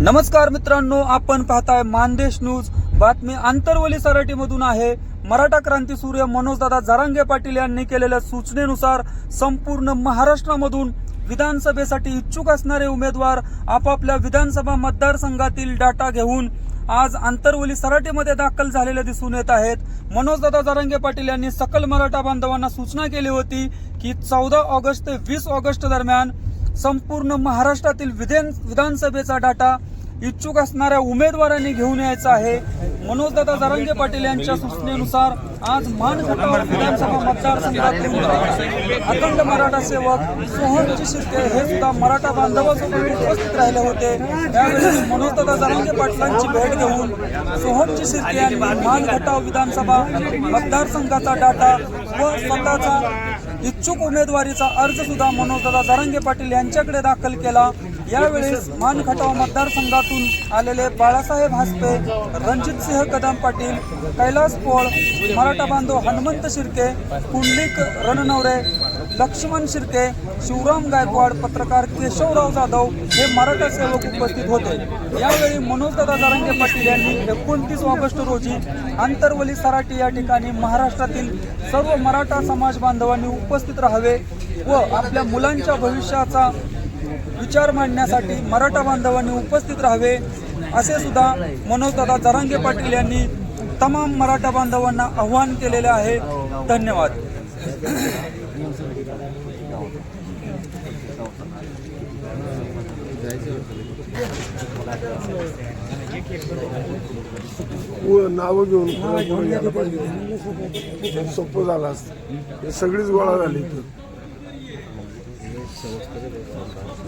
नमस्कार मित्रांनो आपण पाहताय मानदेश न्यूज. बातमी आंतरवली सराटीमधून आहे. मराठा क्रांती सूर्य मनोजदादा जरांगे पाटील यांनी केलेल्या सूचनेनुसार संपूर्ण महाराष्ट्रामधून विधानसभेसाठी इच्छुक असणारे उमेदवार आपापल्या विधानसभा मतदारसंघातील डाटा घेऊन आज आंतरवली सराटीमध्ये दाखल झालेले दिसून येत आहेत. मनोजदादा जरांगे पाटील यांनी सकल मराठा बांधवांना सूचना केली होती की चौदा ऑगस्ट ते वीस ऑगस्ट दरम्यान संपूर्ण महाराष्ट्रातील विधान विधानसभेचा डाटा इच्छुक असणाऱ्या उमेदवारांनी घेऊन यायचं आहे. मनोजदादा जारंगे पाटील यांच्या सूचनेनुसार आज मान खटाव विधानसभा मतदारसंघातील अखंड मराठा सेवक सोहनजी शिर्के हे सुद्धा मराठा बांधवासोबत उपस्थित राहिले होते. त्यावेळी मनोजदादा जरांगे पाटलांची भेट घेऊन सोहनजी शिर्के यांनी मान खटाव विधानसभा मतदारसंघाचा डाटा व स्वतःचा इच्छुक उमेदवारीचा अर्ज सुद्धा मनोजदादा जारंगे पाटील यांच्याकडे दाखल केला. यावेळेस मान खटाव मतदारसंघातून आलेले बाळासाहेब हासपे रणजित सिंह कदम पाटील कैलास पोळ मराठा बांधव हनुमंत शिर्के कुंडलिक रणनवरे लक्ष्मण शिर्के शिवराम गायकवाड पत्रकार केशवराव जाधव हे मराठा सेवक उपस्थित होते. यावेळी मनोजदादा जरांगे पाटील यांनी एकोणतीस ऑगस्ट रोजी आंतरवली सराटी या ठिकाणी महाराष्ट्रातील सर्व मराठा समाज बांधवांनी उपस्थित राहावे व आपल्या मुलांच्या भविष्याचा विचार मांडण्यासाठी मराठा बांधवांनी उपस्थित राहावे असे सुद्धा मनोजदादा जरांगे पाटील यांनी तमाम मराठा बांधवांना आव्हान केलेले आहे. धन्यवाद. नावं घेऊन सोपं झालं असतं हे सगळीच गोळा झाली तर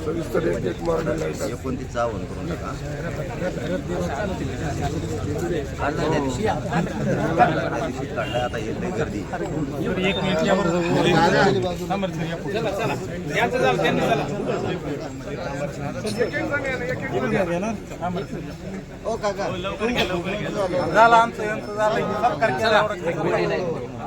सविस्तर एक एक आहे. एकोणतीसचा आव्हान करून टाका आता येत नाही. गर्दी ओ काका शेवटचा ऑफिस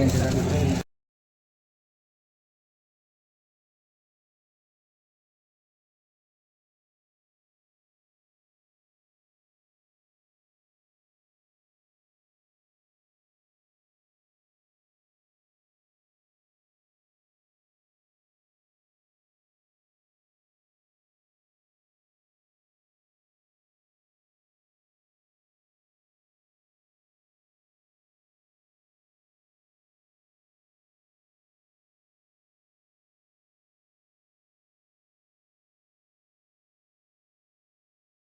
ఏంటి